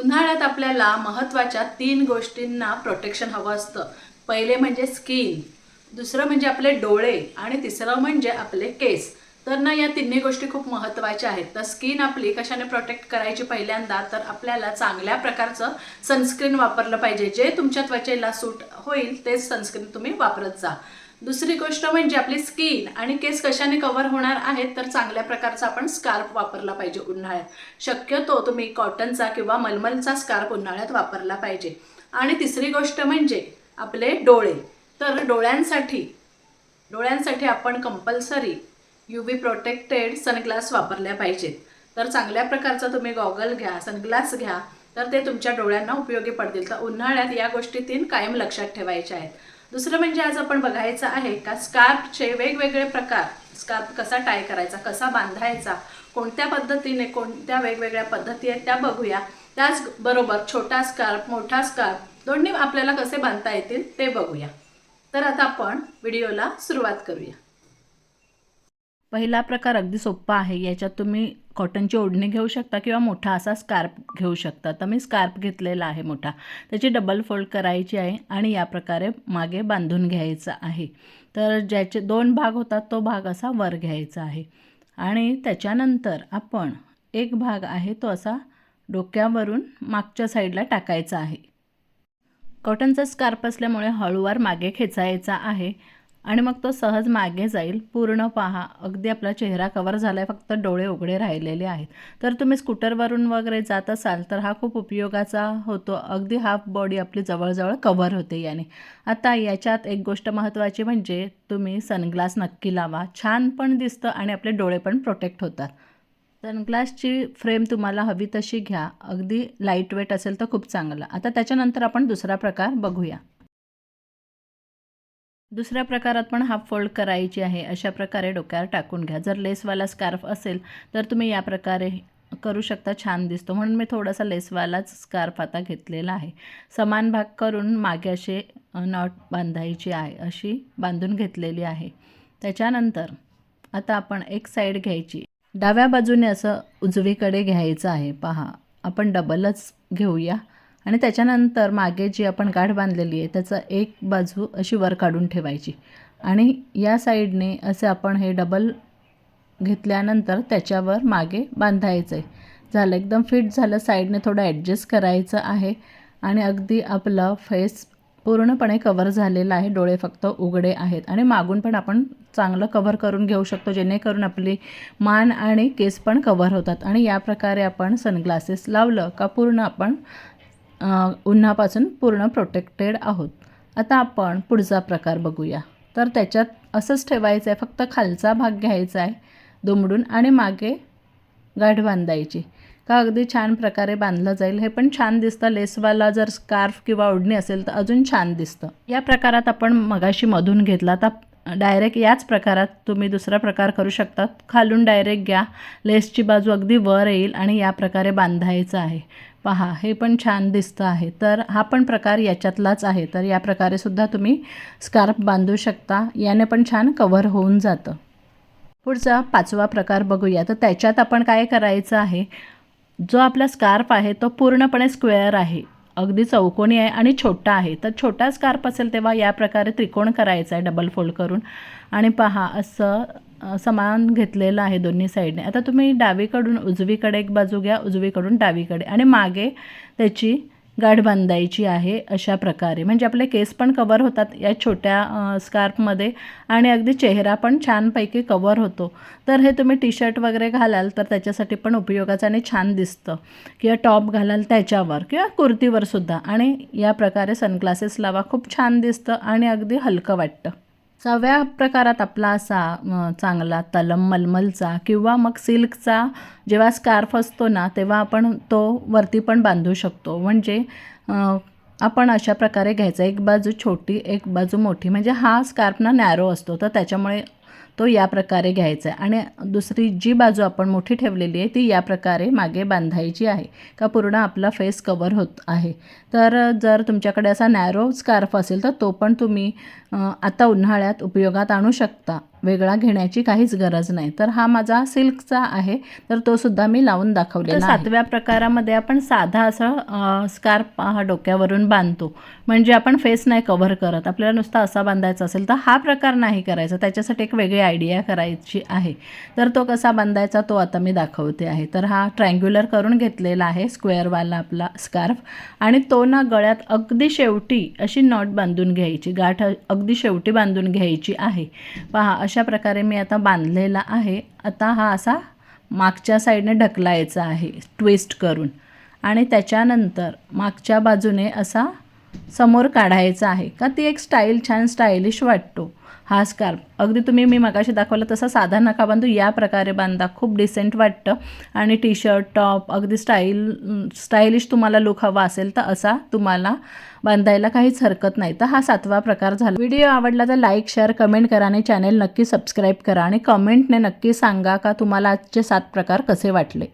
उन्हाळ्यात आपल्याला महत्त्वाच्या तीन गोष्टींना प्रोटेक्शन हवं असतं. पहिले म्हणजे स्किन दुसरं म्हणजे आपले डोळे आणि तिसरं म्हणजे आपले केस. तर ना या तिन्ही गोष्टी खूप महत्त्वाच्या आहेत. तर स्किन आपली कशाने प्रोटेक्ट करायची पहिल्यांदा? तर आपल्याला चांगल्या प्रकारचं सनस्क्रीन वापरलं पाहिजे. जे तुमच्या त्वचेला सूट होईल तेच सनस्क्रीन तुम्ही वापरत जा. दुसरी गोष्ट म्हणजे आपली स्किन आणि केस कशाने कव्हर होणार आहेत तर चांगल्या प्रकारचा आपण स्कार्फ वापरला पाहिजे उन्हाळ्यात. शक्यतो तुम्ही कॉटनचा किंवा मलमलचा स्कार्फ उन्हाळ्यात वापरला पाहिजे. आणि तिसरी गोष्ट म्हणजे आपले डोळे. तर डोळ्यांसाठी डोळ्यांसाठी आपण compulsory U V protected sunglass वापरल्या पाहिजेत. तर चांगल्या प्रकारचा तुम्ही गॉगल घ्या सनग्लास घ्या तर ते तुमच्या डोळ्यांना उपयोगी पडतील. तर उन्हाळ्यात या गोष्टी तीन कायम लक्षात ठेवायच्या आहेत. दुसरं म्हणजे आज आपण बघायचं आहे का स्कार्फचे वेगवेगळे प्रकार. स्कार्फ कसा टाय करायचा कसा बांधायचा कोणत्या पद्धतीने कोणत्या वेगवेगळ्या पद्धती आहेत त्या बघूया. त्याचबरोबर छोटा स्कार्फ मोठा स्कार्फ दोन्ही आपल्याला कसे बांधता येतील ते बघूया. तर आता आपण व्हिडिओला सुरुवात करूया. पहिला प्रकार अगदी सोप्पा आहे. याच्यात तुम्ही कॉटनची ओढणी घेऊ शकता किंवा मोठा असा स्कार्प घेऊ शकता. तर मी स्कार्प घेतलेला आहे मोठा. त्याची डबल फोल्ड करायची आहे आणि या प्रकारे मागे बांधून घ्यायचा आहे. तर ज्याचे दोन भाग होतात तो भाग असा वर घ्यायचा आहे. आणि त्याच्यानंतर आपण एक भाग आहे तो असा डोक्यावरून मागच्या साईडला टाकायचा आहे. कॉटनचा स्कार्प असल्यामुळे हळूवार मागे खेचायचा आहे. आणि मग तो सहज मागे जाईल. पूर्ण पहा. अगदी आपला चेहरा कवर झाला आहे फक्त डोळे उघडे राहिलेले आहेत. तर तुम्ही स्कूटरवरून वगैरे जात असाल तर हा खूप उपयोगाचा होतो. अगदी हाफ बॉडी आपली जवळजवळ कवर होते याने. आता याच्यात एक गोष्ट महत्त्वाची म्हणजे तुम्ही सनग्लास नक्की लावा. छान पण दिसतं आणि आपले डोळे पण प्रोटेक्ट होतात. सनग्लासची फ्रेम तुम्हाला हवी तशी घ्या. अगदी लाइट वेट असेल तर खूप चांगलं. आता त्याच्यानंतर आपण दुसरा प्रकार बघूया. दुसऱ्या प्रकारात पण हाफ फोल्ड करायची आहे अशा प्रकारे डोक्यावर टाकून घ्या. जर लेसवाला स्कार्फ असेल तर तुम्ही या प्रकारे करू शकता. छान दिसतो. म्हणून मी थोडासा लेसवालाच स्कार्फ आता घेतलेला आहे. समान भाग करून मागे असे नॉट बांधायची आहे अशी बांधून घेतलेली आहे. त्याच्यानंतर आता आपण एक साईड घ्यायची. डाव्या बाजूने असं उजवीकडे घ्यायचं आहे. पहा आपण डबलच घेऊया. आणि त्याच्यानंतर मागे जी आपण गाठ बांधलेली आहे त्याचं एक बाजू अशी वर काढून ठेवायची. आणि या साईडने असे आपण हे डबल घेतल्यानंतर त्याच्यावर मागे बांधायचं आहे झालं एकदम फिट झालं साईडने थोडं ॲडजस्ट करायचं आहे. आणि अगदी आपलं फेस पूर्णपणे कवर झालेलं आहे डोळे फक्त उघडे आहेत. आणि मागून पण आपण चांगलं कव्हर करून घेऊ शकतो जेणेकरून आपली मान आणि केस पण कव्हर होतात. आणि या प्रकारे आपण सनग्लासेस लावलं का पूर्ण आपण उन्हापासून पूर्ण प्रोटेक्टेड आहोत. आता आपण पुढचा प्रकार बघूया. तर त्याच्यात असंच ठेवायचं आहे फक्त खालचा भाग घ्यायचा आहे दुमडून आणि मागे गाठ बांधायची. का अगदी छान प्रकारे बांधलं जाईल हे पण छान दिसतं. लेसवाला जर स्कार्फ किंवा ओढणी असेल तर अजून छान दिसतं. या प्रकारात आपण मगाशी मधून घेतला तर डायरेक्ट याच प्रकारात तुम्ही दुसरा प्रकार करू शकतात खालून डायरेक्ट घ्या. लेसची बाजू अगदी वर येईल आणि या प्रकारे बांधायचं आहे. पहा हे पण छान दिसतं आहे. तर हा पण प्रकार याच्यातलाच आहे. तर या प्रकारे सुद्धा तुम्ही स्कार्फ बांधू शकता. याने पण छान कव्हर होऊन जातं. पुढचा पाचवा प्रकार बघूया. तर त्याच्यात आपण काय करायचं आहे? जो आपला स्कार्फ आहे तो पूर्णपणे स्क्वेअर आहे. अगदी चौकोनी आहे आणि छोटा आहे. तर छोटा स्कार्फ असेल तेव्हा या प्रकारे त्रिकोण करायचा आहे डबल फोल्ड करून. आणि पहा असं समान घेतलेलं आहे दोन्ही साईडने. आता तुम्ही डावीकडून उजवीकडे एक बाजू घ्या उजवीकडून डावीकडे. आणि मागे त्याची गाठ बांधायची आहे अशा प्रकारे. म्हणजे आपले केस पण कवर होतात या छोट्या स्कार्फमध्ये आणि अगदी चेहरा पण छानपैकी कवर होतो. तर हे तुम्ही टी शर्ट वगैरे घालाल तर त्याच्यासाठी पण उपयोगाचं आणि छान दिसतं. किंवा टॉप घालाल त्याच्यावर किंवा कुर्तीवर सुद्धा. आणि या प्रकारे सनग्लासेस लावा खूप छान दिसतं आणि अगदी हलकं वाटतं. सहाव्या प्रकारात आपला असा चांगला तलम मलमलचा किंवा मग सिल्कचा जेव्हा स्कार्फ असतो ना तेव्हा आपण तो वरती पण बांधू शकतो. म्हणजे आपण अशा प्रकारे घ्यायचा. एक बाजू छोटी एक बाजू मोठी. म्हणजे हा स्कार्फ ना नॅरो असतो. तर त्याच्यामुळे तो या प्रकारे घ्यायचा आहे. आणि दुसरी जी बाजू आपण मोठी ठेवलेली आहे ती या प्रकारे मागे बांधायची आहे का पूर्ण आपला फेस कवर होत आहे. तर जर तुमच्याकडे असा नॅरो स्कार्फ असेल तर तो पण तुम्ही आता उन्हाळ्यात उपयोगात आणू शकता. वेगळा घेण्याची काहीच गरज नाही. तर हा माझा सिल्कचा आहे तर तो सुद्धा मी लावून दाखवलेला. सातव्या प्रकारामध्ये आपण साधा असं स्कार्फ हा डोक्यावरून बांधतो. म्हणजे आपण फेस नाही कव्हर करत. आपल्याला नुसता असा बांधायचा असेल तर हा प्रकार नाही करायचा. त्याच्यासाठी एक वेगळी आयडिया करायची आहे. तर तो कसा बांधायचा तो आता मी दाखवते आहे. तर हा ट्रँग्युलर करून घेतलेला आहे स्क्वेअरवाला आपला स्कार्फ आणि तो ना गळ्यात अगदी शेवटी अशी नॉट बांधून घ्यायची गाठ अगदी शेवटी बांधून घ्यायची आहे. पहा अशा प्रकारे मी आता बांधलेला आहे. आता हा असा मागच्या साईडने ढकलायचा आहे ट्विस्ट करून. आणि त्याच्यानंतर मागच्या बाजूने असा समोर काढायचा आहे. का ती एक स्टाईल छान स्टायलिश वाटतो. हा स्कार्फ अगदी तुम्ही मी मगाशी दाखवलं तसा साधा नका बांधू या प्रकारे बांधा. खूप डिसेंट वाटतं. आणि टी शर्ट टॉप अगदी स्टाईल स्टायलिश तुम्हाला लुक हवा असेल तर असा तुम्हाला बांधायला काहीच हरकत नाही. तर हा सातवा प्रकार झाला. व्हिडिओ आवडला तर लाईक शेअर कमेंट करा आणि चॅनेल नक्की सबस्क्राईब करा. आणि कमेंटने नक्की सांगा का तुम्हाला आजचे सात प्रकार कसे वाटले.